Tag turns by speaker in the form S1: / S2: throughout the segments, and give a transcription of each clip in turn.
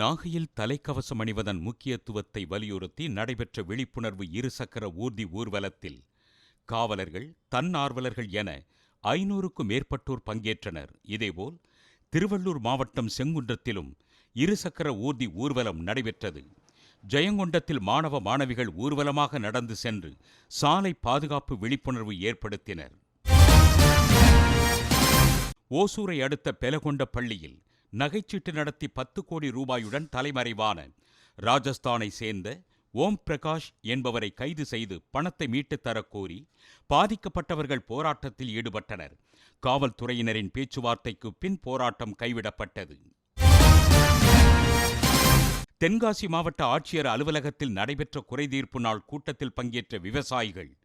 S1: நாகையில் தலைக்கவசம் அணிவதன் முக்கியத்துவத்தை வலியுறுத்தி நடைபெற்ற விழிப்புணர்வு இருசக்கர ஊர்தி ஊர்வலத்தில் காவலர்கள் தன்னார்வலர்கள் என ஐநூறுக்கும் மேற்பட்டோர் பங்கேற்றனர். இதேபோல் திருவள்ளூர் மாவட்டம் செங்குன்றத்திலும் இருசக்கர ஊர்தி ஊர்வலம் நடைபெற்றது. ஜெயங்கொண்டத்தில் மாணவ மாணவிகள் ஊர்வலமாக நடந்து சென்று சாலை பாதுகாப்பு விழிப்புணர்வு ஏற்படுத்தினர். ஓசூரை அடுத்த பெலகொண்ட பள்ளியில் நகைச்சீட்டு நடத்தி பத்து கோடி ரூபாயுடன் தலைமறைவான ராஜஸ்தானை சேர்ந்த ஓம் பிரகாஷ் என்பவரை கைது செய்து பணத்தை மீட்டுத் தரக் கோரி பாதிக்கப்பட்டவர்கள் போராட்டத்தில் ஈடுபட்டனர். காவல்துறையினரின் பேச்சுவார்த்தைக்கு பின் போராட்டம் கைவிடப்பட்டது. தென்காசி மாவட்ட ஆட்சியர் அலுவலகத்தில் நடைபெற்ற குறைதீர்ப்பு நாள் கூட்டத்தில் பங்கேற்ற விவசாயிகள்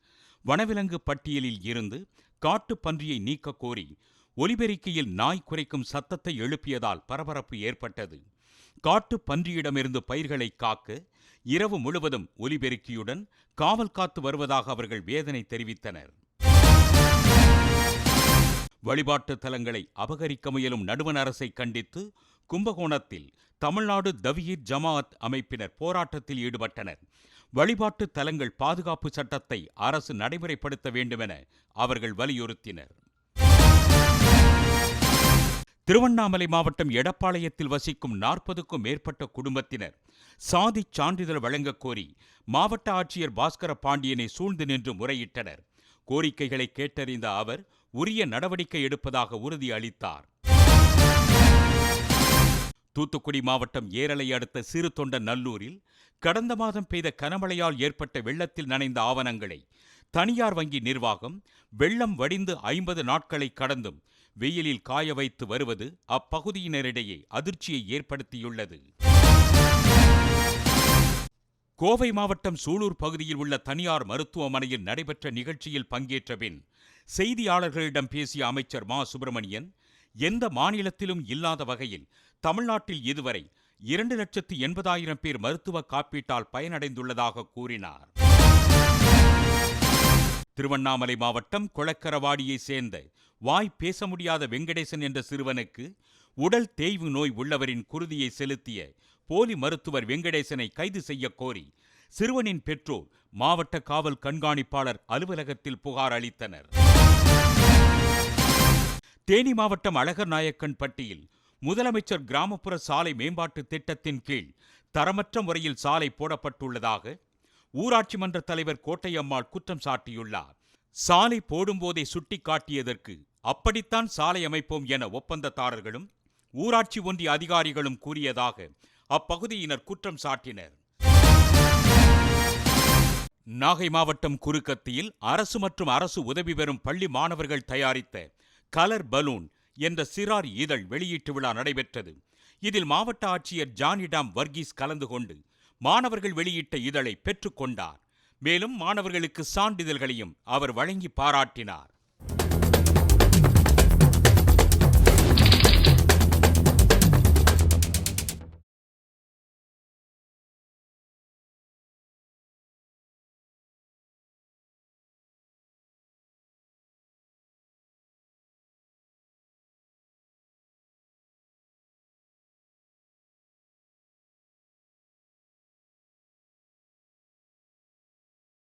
S1: வனவிலங்கு பட்டியலில் இருந்து காட்டுப்பன்றியை நீக்கக் கோரி ஒலிபெருக்கியில் நாய் குறைக்கும் சத்தத்தை எழுப்பியதால் பரபரப்பு ஏற்பட்டது. காட்டுப் பன்றியிடமிருந்து பயிர்களை காக்க இரவு முழுவதும் ஒலிபெருக்கியுடன் காவல் காத்து வருவதாக அவர்கள் வேதனை தெரிவித்தனர். வழிபாட்டுத் தலங்களை அபகரிக்க முயலும் நடுவண் அரசை கண்டித்து கும்பகோணத்தில் தமிழ்நாடு தவியீர் ஜமாஅத் அமைப்பினர் போராட்டத்தில் ஈடுபட்டனர். வழிபாட்டுத் தலங்கள் பாதுகாப்பு சட்டத்தை அரசு நடைமுறைப்படுத்த வேண்டுமென அவர்கள் வலியுறுத்தினர். திருவண்ணாமலை மாவட்டம் எடப்பாளையத்தில் வசிக்கும் நாற்பதுக்கும் மேற்பட்ட குடும்பத்தினர் சாதி சான்றிதழ் வழங்கக் கோரி மாவட்ட ஆட்சியர் பாஸ்கர பாண்டியனை சூழ்ந்து நின்று முறையிட்டனர். கோரிக்கைகளை கேட்டறிந்த அவர் உரிய நடவடிக்கை எடுப்பதாக உறுதி அளித்தார். தூத்துக்குடி மாவட்டம் ஏரலை அடுத்த சிறு தொண்ட நல்லூரில் கடந்த மாதம் பெய்த கனமழையால் ஏற்பட்ட வெள்ளத்தில் நனைந்த ஆவணங்களை தனியார் வங்கி நிர்வாகம் வெள்ளம் வடிந்து ஐம்பது நாட்களை கடந்தும் வெயிலில் காய வைத்து வருவது அப்பகுதியினரிடையே அதிர்ச்சியை ஏற்படுத்தியுள்ளது. கோவை மாவட்டம் சூலூர் பகுதியில் உள்ள தனியார் மருத்துவமனையில் நடைபெற்ற நிகழ்ச்சியில் பங்கேற்ற பின் செய்தியாளர்களிடம் பேசிய அமைச்சர் மா. சுப்பிரமணியன் எந்த மாநிலத்திலும் இல்லாத வகையில் தமிழ்நாட்டில் இதுவரை இரண்டு லட்சத்து எண்பதாயிரம் பேர் மருத்துவ காப்பீட்டால் பயனடைந்துள்ளதாக கூறினார். திருவண்ணாமலை மாவட்டம் கொளக்கரவாடியைச் சேர்ந்த வாய் பேச முடியாத வெங்கடேசன் என்ற சிறுவனுக்கு உடல் தேய்வு நோய் உள்ளவரின் குருதியை செலுத்திய போலி மருத்துவர் வெங்கடேசனை கைது செய்யக் கோரி சிறுவனின் பெற்றோர் மாவட்ட காவல் கண்காணிப்பாளர் அலுவலகத்தில் புகார் அளித்தனர். தேனி மாவட்டம் அழகர் நாயக்கன் பட்டியில் முதலமைச்சர் கிராமப்புற சாலை மேம்பாட்டு திட்டத்தின் கீழ் தரமற்ற முறையில் சாலை போடப்பட்டுள்ளதாக ஊராட்சி மன்ற தலைவர் கோட்டையம்மாள் குற்றம் சாட்டியுள்ளார். சாலை போடும்போதே சுட்டிக்காட்டியதற்கு அப்படித்தான் சாலை அமைப்போம் என ஒப்பந்ததாரர்களும் ஊராட்சி ஒன்றிய அதிகாரிகளும் கூறியதாக அப்பகுதியினர் குற்றம் சாட்டினர். நாகை மாவட்டம் குறுக்கத்தியில் அரசு மற்றும் அரசு உதவி பெறும் பள்ளி மாணவர்கள் தயாரித்த கலர் பலூன் என்ற சிறார் இதழ் வெளியீட்டு விழா நடைபெற்றது. இதில் மாவட்ட ஆட்சியர் ஜானிடாம் வர்கீஸ் கலந்து கொண்டு மாணவர்கள் வெளியிட்ட இதழை பெற்றுக்கொண்டார் மேலும் மாணவர்களுக்கு சான்றிதழ்களையும் அவர் வழங்கி பாராட்டினார்.